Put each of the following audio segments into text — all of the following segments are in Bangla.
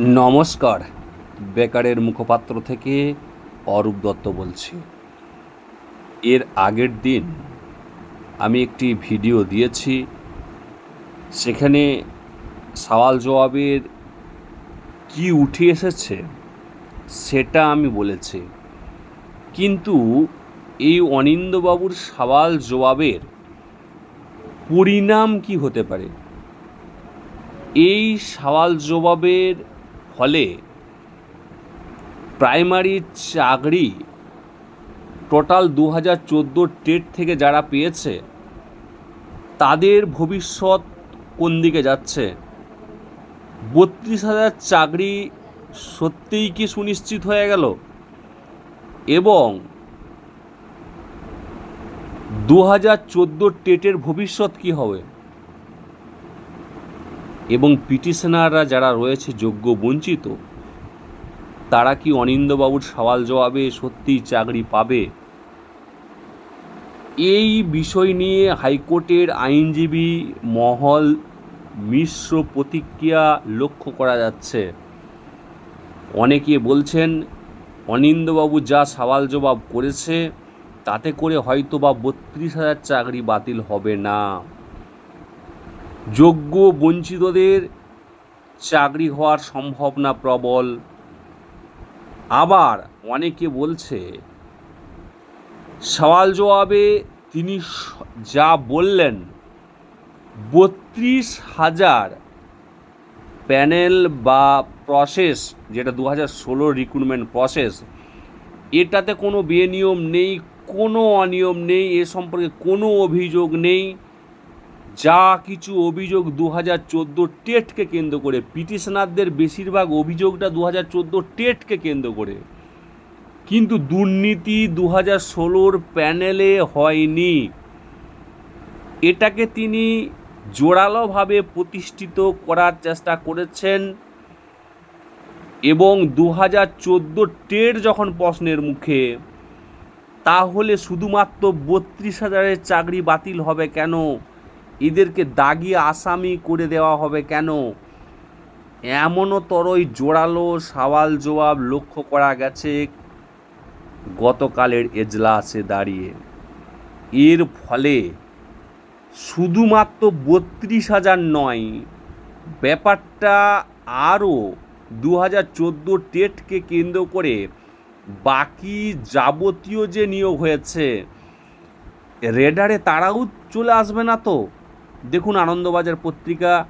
নমস্কার, বেকারের মুখপাত্র থেকে অরূপ দত্ত বলছি। এর আগের দিন আমি একটি ভিডিও দিয়েছি, সেখানে সওয়াল জবাবের কি উঠে এসেছে সেটা আমি বলেছি। কিন্তু এই অনিন্দবাবুর সওয়াল জবাবের পরিণাম কি হতে পারে? এই সওয়াল জবাবের ফলে প্রাইমারি চাকরি টোটাল দু হাজার চোদ্দোর টেট থেকে যারা পেয়েছে, তাদের ভবিষ্যৎ কোন দিকে যাচ্ছে? বত্রিশ হাজার চাকরি সত্যিই কি সুনিশ্চিত হয়ে গেল? এবং দু হাজার চোদ্দোর টেটের ভবিষ্যৎ কী হবে? এবং পিটিশনাররা যারা রয়েছে যোগ্য বঞ্চিত, তারা কি অনিন্দবাবুর সওয়াল জবাবে সত্যিই চাকরি পাবে? এই বিষয় নিয়ে হাইকোর্টের আইনজীবী মহল মিশ্র প্রতিক্রিয়া লক্ষ্য করা যাচ্ছে। অনেকে বলছেন অনিন্দবাবু যা সওয়াল জবাব করেছে, তাতে করে হয়তো বা বত্রিশ হাজার চাকরি বাতিল হবে না। যোগ্য বঞ্চিতদের চাকরি হওয়ার সম্ভাবনা প্রবল। আবার অনেকে বলছে, সওয়াল জবাবে তিনি যা বললেন, বত্রিশ হাজার প্যানেল বা প্রসেস, যেটা দু হাজার ষোলোর রিক্রুটমেন্ট প্রসেস এটাতে কোনো বেনিয়ম নেই, কোনো অনিয়ম নেই, এ সম্পর্কে কোনো অভিযোগ নেই। যা কিছু অভিযোগ দু হাজার চোদ্দ টেটকে কেন্দ্র করে, পিটিশনারদের বেশিরভাগ অভিযোগটা দু হাজার চোদ্দ টেটকে কেন্দ্র করে। কিন্তু দুর্নীতি দু হাজার ষোলোর প্যানেলে হয়নি। এটাকে তিনি জোরালোভাবে প্রতিষ্ঠিত করার চেষ্টা করেছেন এবং দু হাজার চোদ্দ টের যখন প্রশ্নের মুখে, তাহলে শুধুমাত্র বত্রিশ হাজারের চাকরি বাতিল হবে কেন? এদেরকে দাগিয়ে আসামি করে দেওয়া হবে কেন? এমনও তরই জোরালো সওয়াল জবাব লক্ষ্য করা গেছে গতকালের এজলাসে দাঁড়িয়ে। এর ফলে শুধুমাত্র বত্রিশ হাজার নয়, ব্যাপারটা আরও দু হাজার চোদ্দ টেটকে কেন্দ্র করে বাকি যাবতীয় যে নিয়োগ হয়েছে, রেডারে তারাও চলে আসবে না তো? দেখুন আনন্দবাজার পত্রিকা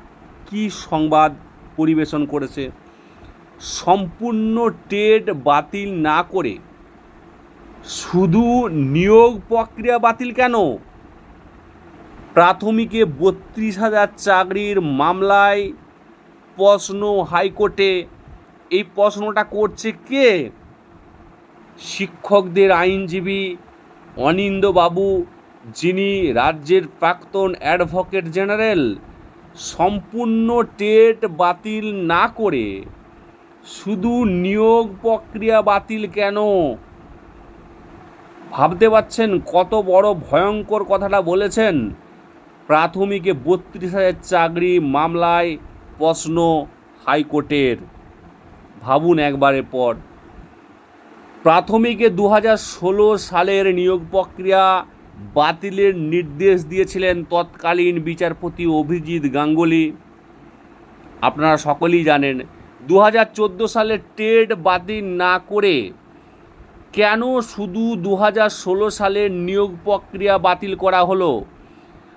কি সংবাদ পরিবেশন করেছে। সম্পূর্ণ টেট বাতিল না করে শুধু নিয়োগ প্রক্রিয়া বাতিল কেন? প্রাথমিকে বত্রিশ হাজার চাকরির মামলায় প্রশ্ন হাইকোর্টে। এই প্রশ্নটা করছে কে? শিক্ষকদের আইনজীবী অনিন্দবাবু যিনি রাজ্যের প্রাক্তন অ্যাডভোকেট জেনারেল, সম্পূর্ণ টেট বাতিল না করে শুধু নিয়োগ প্রক্রিয়া বাতিল কেন? ভাবতে পারছেন কত বড় ভয়ঙ্কর কথাটা বলেছেন? প্রাথমিকে বত্রিশ হাজার চাকরি মামলায় প্রশ্ন হাইকোর্টের। ভাবুন একবারের পর প্রাথমিকে দু হাজার ষোলো সালের নিয়োগ প্রক্রিয়া বাতিলের নির্দেশ দিয়েছিলেন তৎকালীন বিচারপতি অভিজিৎ গাঙ্গুলি। আপনারা সকলেই জানেন দু হাজার চোদ্দ সালে টেট বাতিল না করে কেন শুধু দু হাজার ষোলো সালের নিয়োগ প্রক্রিয়া বাতিল করা হলো?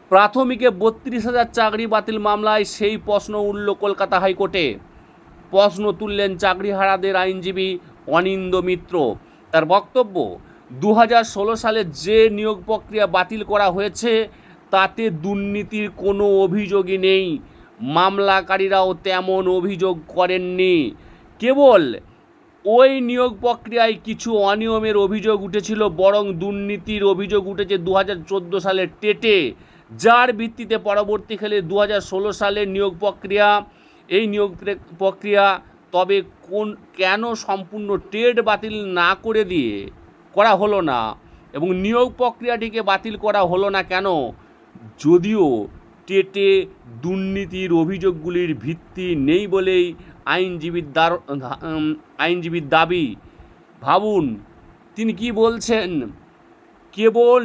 প্রাথমিকে বত্রিশ হাজার চাকরি বাতিল মামলায় সেই প্রশ্ন উঠল কলকাতা হাইকোর্টে। প্রশ্ন তুললেন চাকরিহারাদের আইনজীবী অনিন্দ মিত্র। তার বক্তব্য দু হাজার ষোলো সালে যে নিয়োগ প্রক্রিয়া বাতিল করা হয়েছে, তাতে দুর্নীতির কোনো অভিযোগই নেই। মামলাকারীরাও তেমন অভিযোগ করেননি। কেবল ওই নিয়োগ প্রক্রিয়ায় কিছু অনিয়মের অভিযোগ উঠেছিল, বরং দুর্নীতির অভিযোগ উঠেছে দু হাজার সালের টেটে। যার ভিত্তিতে পরবর্তীকালে দু হাজার সালের নিয়োগ প্রক্রিয়া, এই নিয়োগ প্রক্রিয়া তবে কোন, কেন সম্পূর্ণ টেট বাতিল না করে দিয়ে করা হলো না এবং নিয়োগ প্রক্রিয়াটিকে বাতিল করা হলো না কেন? যদিও টেটে দুর্নীতির অভিযোগগুলির ভিত্তি নেই বলেই আইনজীবীর দার আইনজীবীর দাবি। ভাবুন, তিনি কি বলছেন? কেবল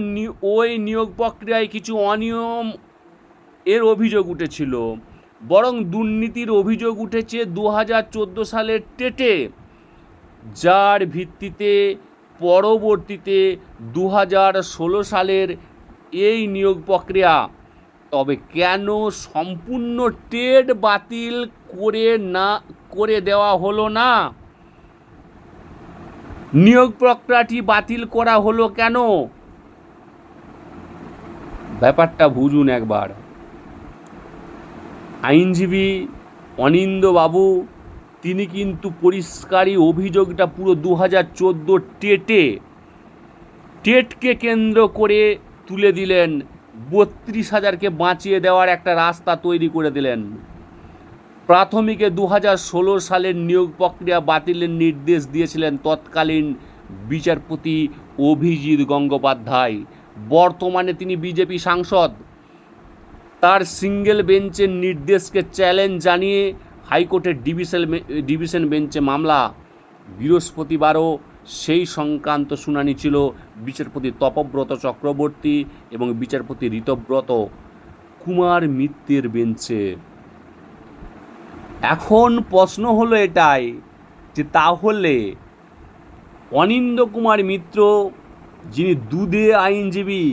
ওই নিয়োগ প্রক্রিয়ায় কিছু অনিয়ম এর অভিযোগ উঠেছিল, বরং দুর্নীতির অভিযোগ উঠেছে দু হাজার চোদ্দ সালের টেটে, যার ভিত্তিতে পরবর্তীতে দু ষোলো সালের এই নিয়োগ প্রক্রিয়া। তবে কেন সম্পূর্ণ টেট বাতিল করে না, করে দেওয়া হলো না? নিয়োগ প্রক্রিয়াটি বাতিল করা হলো কেন? ব্যাপারটা বুঝুন একবার। আইনজীবী অনিন্দবাবু তিনি কিন্তু পরিষ্কারই অভিযোগটা পুরো দু হাজার চোদ্দ টেটে। টেটকে কেন্দ্র করে তুলে দিলেন, বত্রিশ হাজারকে বাঁচিয়ে দেওয়ার একটা রাস্তা তৈরি করে দিলেন। প্রাথমিকে দু হাজার ষোলো সালের নিয়োগ প্রক্রিয়া বাতিলের নির্দেশ দিয়েছিলেন তৎকালীন বিচারপতি অভিজিৎ গঙ্গোপাধ্যায়। বর্তমানে তিনি বিজেপি সাংসদ। তার সিঙ্গেল বেঞ্চের নির্দেশকে চ্যালেঞ্জ জানিয়ে হাইকোর্টের ডিভিশন ডিভিশন বেঞ্চে মামলা। বৃহস্পতিবারও সেই সংক্রান্ত শুনানি ছিল বিচারপতি তপব্রত চক্রবর্তী এবং বিচারপতি ঋতব্রত কুমার মিত্রের বেঞ্চে। এখন প্রশ্ন হলো এটাই যে তাহলে অনিন্দ কুমার মিত্র, যিনি দুধে আইনজীবী,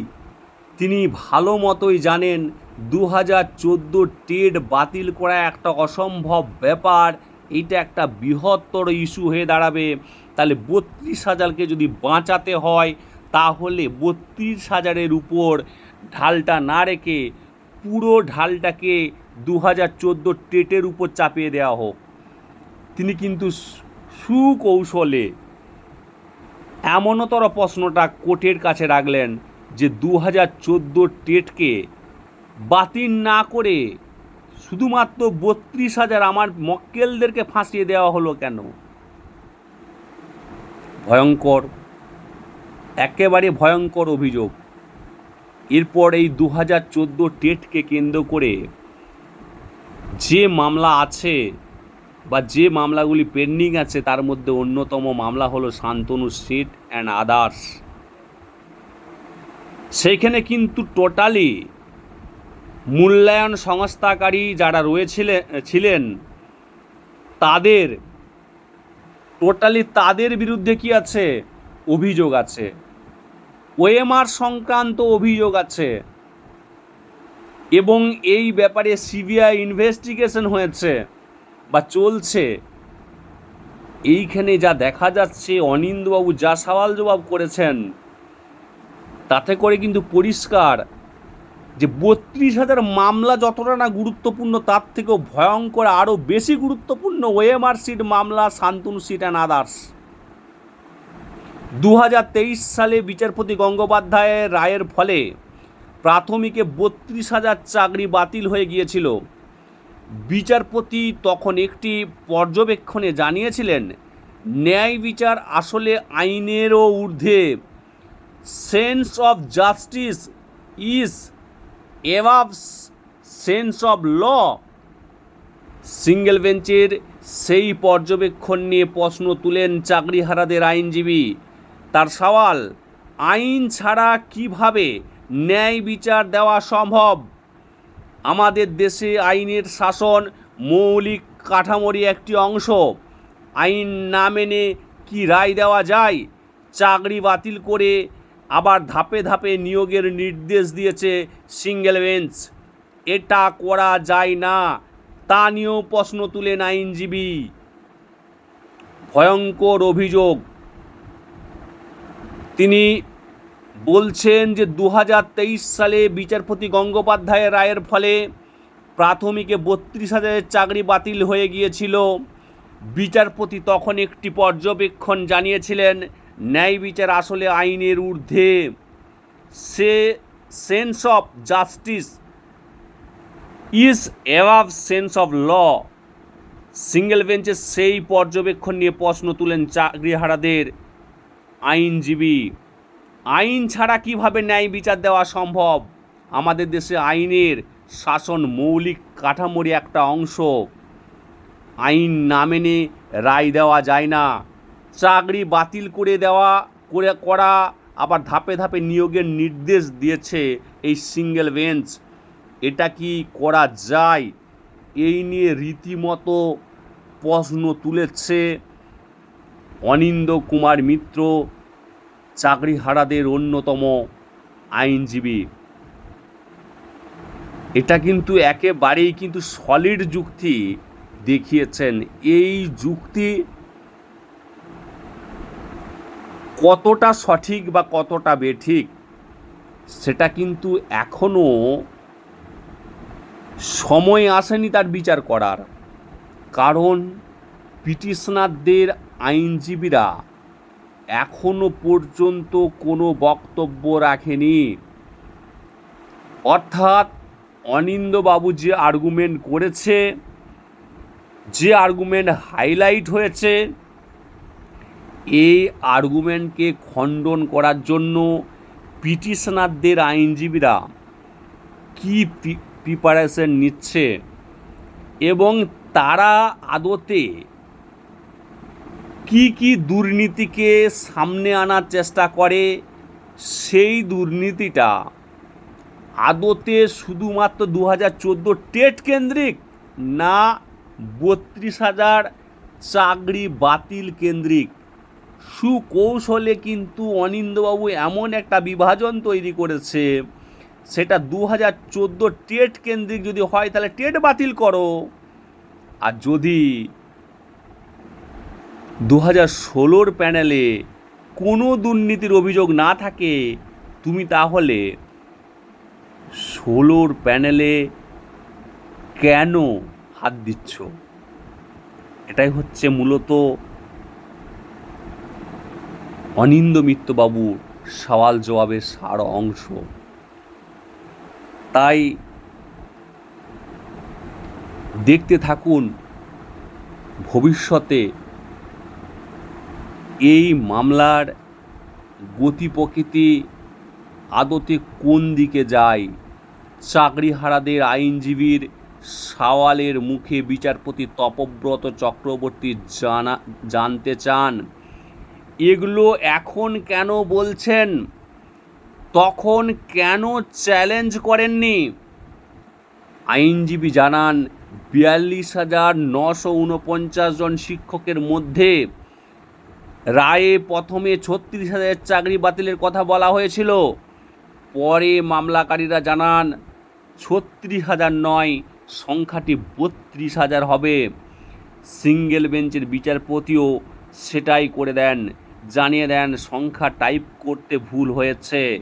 তিনি ভালো মতোই জানেন দু হাজার চোদ্দ টেট বাতিল করা একটা অসম্ভব ব্যাপার। এইটা একটা বৃহত্তর ইস্যু হয়ে দাঁড়াবে। তাহলে বত্রিশ হাজারকে যদি বাঁচাতে হয়, তাহলে বত্রিশ হাজারের উপর ঢালটা না রেখে পুরো ঢালটাকে দু হাজার চোদ্দ টেটের উপর চাপিয়ে দেওয়া হোক। তিনি কিন্তু সুকৌশলে এমনতর প্রশ্নটা কোর্টের কাছে রাখলেন যে দু হাজার চোদ্দ টেটকে বাতিল না করে শুধুমাত্র বত্রিশ হাজার আমার মক্কেলদেরকে ফাঁসিয়ে দেওয়া হলো কেন? ভয়ঙ্কর, একেবারে ভয়ঙ্কর অভিযোগ। এরপর এই দু হাজার চোদ্দ টেটকে কেন্দ্র করে যে মামলা আছে বা যে মামলাগুলি পেন্ডিং আছে, তার মধ্যে অন্যতম মামলা হলো শান্তনু সিট অ্যান্ড আদার্স। সেইখানে কিন্তু টোটালি মূল্যায়ন সংস্থাকারী যারা রয়েছিলেন, ছিলেন, তাদের টোটালি তাদের বিরুদ্ধে কি আছে? অভিযোগ আছে। ওএমআর সংক্রান্ত অভিযোগ আছে। এবং এই ব্যাপারে সিবিআই ইনভেস্টিগেশন হয়েছে বা চলছে। এইখানে যা দেখা যাচ্ছে, অনিন্দবাবু যা সওয়াল জবাব করেছেন, তাতে করে কিন্তু পরিষ্কার যে বত্রিশ হাজার মামলা যতটা না গুরুত্বপূর্ণ, তার থেকেও ভয়ঙ্কর আরও বেশি গুরুত্বপূর্ণ ওএমআর সিট মামলা শান্তনু সিট অ্যান্ড আদার্স। দু হাজার তেইশ সালে বিচারপতি গঙ্গোপাধ্যায়ের রায়ের ফলে প্রাথমিকে বত্রিশ হাজার চাকরি বাতিল হয়ে গিয়েছিল। বিচারপতি তখন একটি পর্যবেক্ষণে জানিয়েছিলেন, ন্যায় বিচার আসলে আইনেরও ঊর্ধ্বে। Sense of justice is above sense of law single বেঞ্চের সেই পর্যবেক্ষণ নিয়ে প্রশ্ন তুলেন চাকরিহারাদের আইনজীবী। তার সওয়াল, আইন ছাড়া কীভাবে ন্যায় বিচার দেওয়া সম্ভব? আমাদের দেশে আইনের শাসন মৌলিক কাঠামোরই একটি অংশ। আইন না মেনে কি রায় দেওয়া যায়? চাকরি বাতিল করে আবার ধাপে ধাপে নিয়োগের নির্দেশ দিয়েছে সিঙ্গেল বেঞ্চ। এটা করা যায় না। তা নিয়েও প্রশ্ন তুলেন আইনজীবী। ভয়ঙ্কর অভিযোগ। তিনি বলছেন যে দু হাজার তেইশ সালে বিচারপতি গঙ্গোপাধ্যায়ের রায়ের ফলে প্রাথমিকে বত্রিশ হাজারের চাকরি বাতিল হয়ে গিয়েছিল। বিচারপতি তখন একটি পর্যবেক্ষণ জানিয়েছিলেন ন্যায় বিচার আসলে আইনের ঊর্ধ্বে। সে sense of justice is above sense of law single বেঞ্চে সেই পর্যবেক্ষণ নিয়ে প্রশ্ন তুলেন চাকরিহারাদের আইনজীবী। আইন ছাড়া কীভাবে ন্যায় বিচার দেওয়া সম্ভব? আমাদের দেশে আইনের শাসন মৌলিক কাঠামোরই একটা অংশ। আইন না মেনে রায় দেওয়া যায় না। চাকরি বাতিল করে দেওয়া, করে করা, আবার ধাপে ধাপে নিয়োগের নির্দেশ দিয়েছে এই সিঙ্গেল বেঞ্চ এটা কি করা যায়? এই নিয়ে রীতিমতো প্রশ্ন তুলেছে অনিন্দ কুমার মিত্র, চাকরিহারাদের অন্যতম আইনজীবী। এটা কিন্তু একেবারেই কিন্তু সলিড যুক্তি দেখিয়েছেন। এই যুক্তি কতটা সঠিক বা কতটা বেঠিক, সেটা কিন্তু এখনও সময় আসেনি তার বিচার করার। কারণ পিটিশনারদের আইনজীবীরা এখনও পর্যন্ত কোনো বক্তব্য রাখেনি। অর্থাৎ অনিন্দবাবু যে আর্গুমেন্ট করেছে, যে আর্গুমেন্ট হাইলাইট হয়েছে এই আর্গুমেন্টকে খণ্ডন করার জন্য পিটিশনারদের আইনজীবীরা কী প্রিপারেশন নিচ্ছে এবং তারা আদতে কি কি দুর্নীতিকে সামনে আনার চেষ্টা করে, সেই দুর্নীতিটা আদতে শুধুমাত্র দু হাজার চোদ্দ টেট কেন্দ্রিক না বত্রিশ হাজার চাকরি বাতিল কেন্দ্রিক সুকৌশলে কিন্তু অনিন্দবাবু এমন একটা বিভাজন তৈরি করেছে। সেটা দু হাজার চোদ্দ টেট কেন্দ্রিক যদি হয়, তাহলে টেট বাতিল করো। আর যদি দু হাজার ষোলোর প্যানেলে কোনো দুর্নীতির অভিযোগ না থাকে, তুমি তাহলে ষোলোর প্যানেলে কেন হাত দিচ্ছ? এটাই হচ্ছে মূলত অনিন্দ মিত্রবাবুর সওয়াল জবাবের সার অংশ। তাই দেখতে থাকুন, ভবিষ্যতে এই মামলার গতি প্রকৃতি আদতে কোন দিকে যায়? চাকরিহারাদের আইনজীবীর সওয়ালের মুখে বিচারপতি তপব্রত চক্রবর্তী জানা, জানতে চান? এগুলো এখন কেন বলছেন? তখন কেন চ্যালেঞ্জ করেননি? আইনজীবী জানান, বিয়াল্লিশ হাজার নশো উনপঞ্চাশ জন শিক্ষকের মধ্যে রায়ে প্রথমে ছত্রিশ হাজার চাকরি বাতিলের কথা বলা হয়েছিল। পরে মামলাকারীরা জানান, ছত্রিশ হাজার নয়, সংখ্যাটি বত্রিশ হাজার হবে। সিঙ্গেল বেঞ্চের বিচারপতিও সেটাই করে দেন। জানিয়ে দেন, সংখ্যা টাইপ করতে ভুল হয়েছে।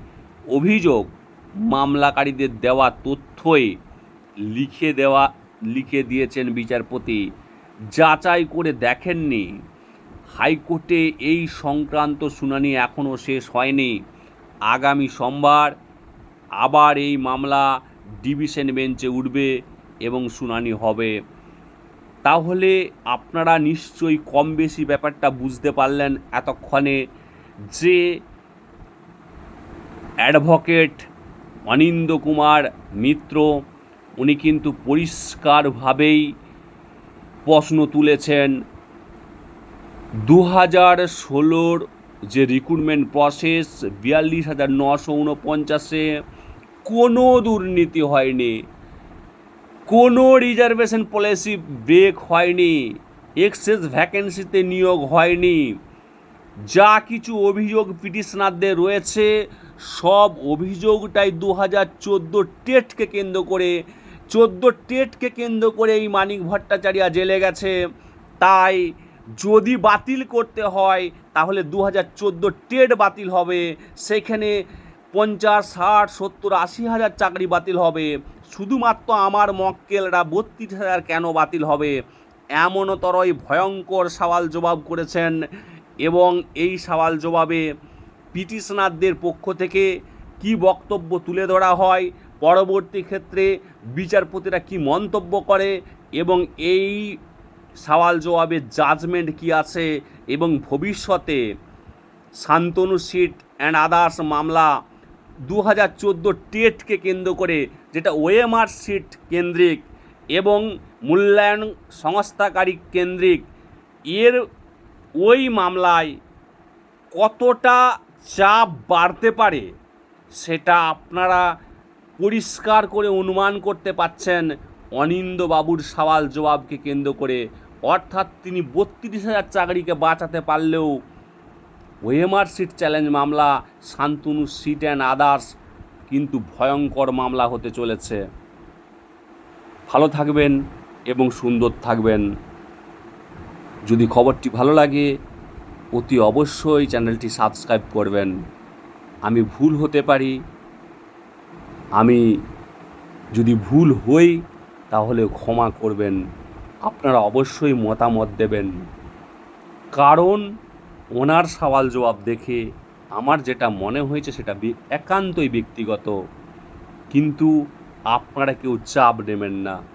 অভিযোগ, মামলাকারীদের দেওয়া তথ্যই লিখে দেওয়া, লিখে দিয়েছেন বিচারপতি। যাচাই করে দেখেননি। হাইকোর্টে এই সংক্রান্ত শুনানি এখনও শেষ হয়নি। আগামী সোমবার আবার এই মামলা ডিভিশন বেঞ্চে উঠবে এবং শুনানি হবে। তাহলে আপনারা নিশ্চয়ই কম বেশি ব্যাপারটা বুঝতে পারলেন এতক্ষণে যে অ্যাডভোকেট অনিন্দ কুমার মিত্র, উনি কিন্তু পরিষ্কারভাবেই প্রশ্ন তুলেছেন। দু হাজার ষোলোর যে রিক্রুটমেন্ট প্রসেস বিয়াল্লিশ হাজার নশো উনপঞ্চাশে কোনো দুর্নীতি হয়নি। কোনো রিজার্ভেশন পলিসি ব্রেক হয়নি এক্সেস ভ্যাকেন্সিতে নিয়োগ হয়নি, যা কিছু অভিযোগ পিটিশনারদের রয়েছে, সব অভিযোগটাই দু হাজার চোদ্দ টেটকে কেন্দ্র করে, চোদ্দ টেটকে কেন্দ্র করে এই মানিক ভট্টাচার্য জেলে গেছে। তাই যদি বাতিল করতে হয়, তাহলে দু হাজার চোদ্দ টেট বাতিল হবে, সেখানে পঞ্চাশ, ষাট, সত্তর, আশি হাজার চাকরি বাতিল হবে। শুধুমাত্র আমার মক্কেলরা বত্রিশ হাজার কেন বাতিল হবে? এমনতরই ভয়ঙ্কর সওয়াল জবাব করেছেন এবং এই সওয়াল জবাবে পিটিশনারদের পক্ষ থেকে কি বক্তব্য তুলে ধরা হয়? পরবর্তী ক্ষেত্রে বিচারপতিরা কি মন্তব্য করে? এবং এই সওয়াল জবাবে জাজমেন্ট কি আছে? এবং ভবিষ্যতে শান্তনু সিট অ্যান্ড আদার্স মামলা দু হাজার চোদ্দ টেটকে কেন্দ্র করে, যেটা ওএমআর সিট কেন্দ্রিক এবং মূল্যায়ন সংস্থাকারী কেন্দ্রিক, এর ওই মামলায় কতটা চাপ বাড়তে পারে সেটা আপনারা পরিষ্কার করে অনুমান করতে পাচ্ছেন অনিন্দবাবুর সওয়াল জবাবকে কেন্দ্র করে, অর্থাৎ তিনি বত্রিশ হাজার চাকরিকে বাঁচাতে পারলেও ওএমআর সিট চ্যালেঞ্জ মামলা শান্তনু সিট অ্যান্ড আদার্স কিন্তু ভয়ঙ্কর মামলা হতে চলেছে। ভালো থাকবেন এবং সুন্দর থাকবেন। যদি খবরটি ভালো লাগে, অতি অবশ্যই চ্যানেলটি সাবস্ক্রাইব করবেন। আমি ভুল হতে পারি। আমি যদি ভুল হই, তাহলে ক্ষমা করবেন। আপনারা অবশ্যই মতামত দেবেন। কারণ ওনার সওয়াল জবাব দেখে আমার যেটা মনে হয়েছে সেটা একান্তই ব্যক্তিগত। কিন্তু আপনারা কেউ চাপ নেবেন না।